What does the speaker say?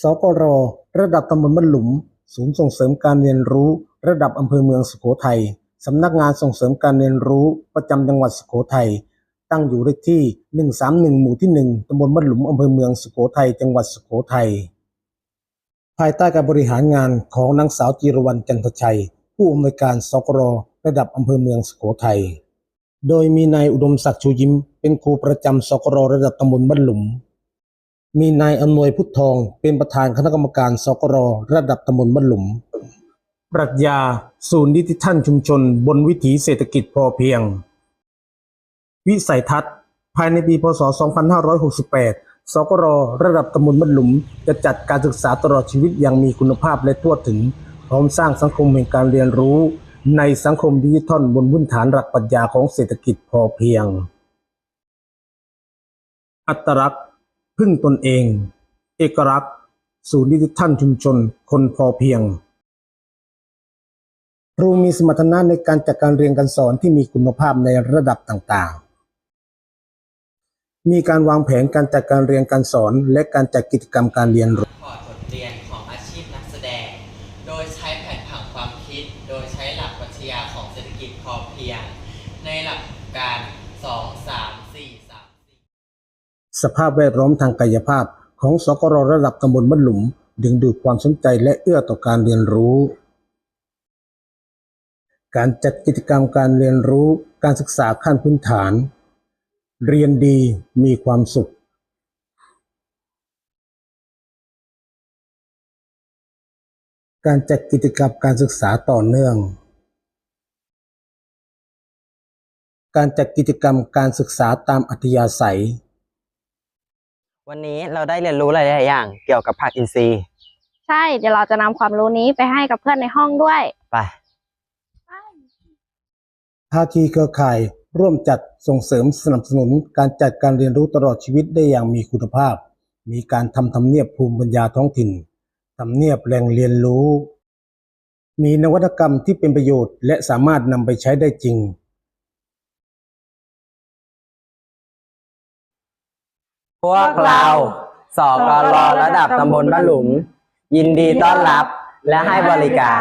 สกร ระดับตำบลบ้านหลุม ศูนย์ส่งเสริมการเรียนรู้ ระดับอำเภอเมืองสุโขทัยสำนักงานส่งเสริมการเรียนรู้ประจำจังหวัดสุโขทัยตั้งอยู่เลขที่ 131 หมู่ที่ 1ตำบลบ้านหลุมอำเภอเมืองสุโขทัย จังหวัดสุโขทัย ภายใต้การบริหารงานของนางสาวจีรวรรณจันทชัย ผู้อำนวยการสกร ระดับอำเภอเมืองสุโขทัย โดยมีนายอุดมศักดิ์ชูยิ้ม เป็นครูประจำสกร ระดับตำบลบ้านหลุม มีนายอำนวยพุทธทอง เป็นประธานคณะกรรมการสกรระดับตำบลบ้านหลุม ปรัชญา ศูนย์ดิจิทัลชุมชน บนวิถีเศรษฐกิจพอเพียง วิสัยทัศน์ ภายในปีพศ 2568 สกรระดับตำบลบ้านหลุม จะจัดการศึกษาตลอดชีวิตอย่างมีคุณภาพและทั่วถึง พร้อมสร้างสังคมแห่งการเรียนรู้ ในสังคมดิจิทัลบนพื้นฐานหลักปรัชญาของเศรษฐกิจพอเพียง อัตลักษณ์ พึ่งตนเอง เอกลักษณ์ ศูนย์ดิจิทัลชุมชน คนพอเพียง ครูมีสมรรถนะในการจัดการเรียนการสอนที่มีคุณภาพในระดับต่างๆ มีการวางแผนการจัดการเรียนการสอน และการจัดกิจกรรมการเรียนรู้พอร์ตบทเรียนของอาชีพนักแสดง โดยใช้แผนผังความคิด โดยใช้หลักปรัชญาของเศรษฐกิจพอเพียง ในหลักการ 2 3 4 3 สภาพแวดล้อมทางกายภาพของสกรระดับตำบลบ้านหลุม ดึงดูดความสนใจและเอื้อต่อการเรียนรู้ การจัดกิจกรรมการเรียนรู้การศึกษาขั้นพื้นฐาน เรียนดีมีความสุขการจัดกิจกรรมการศึกษาต่อเนื่อง การจัดกิจกรรมการศึกษาตามอัธยาศัย วันนี้เราได้เรียนรู้หลายๆอย่าง เกี่ยวกับผักอินทรีย์ใช่ เดี๋ยวเราจะนำความรู้นี้ไปให้กับเพื่อนในห้องด้วย ไป ภาคีเครือข่าย ร่วมจัดส่งเสริมสนับสนุนการจัดการเรียนรู้ตลอดชีวิตได้อย่างมีคุณภาพ มีการทำทำเนียบภูมิปัญญาท้องถิ่นทำเนียบแหล่งเรียนรู้ มีนวัตกรรมที่เป็นประโยชน์ และสามารถนำไปใช้ได้จริง พวกเราสกรระดับตำบลบ้านหลุม ยินดีต้อนรับและให้บริการ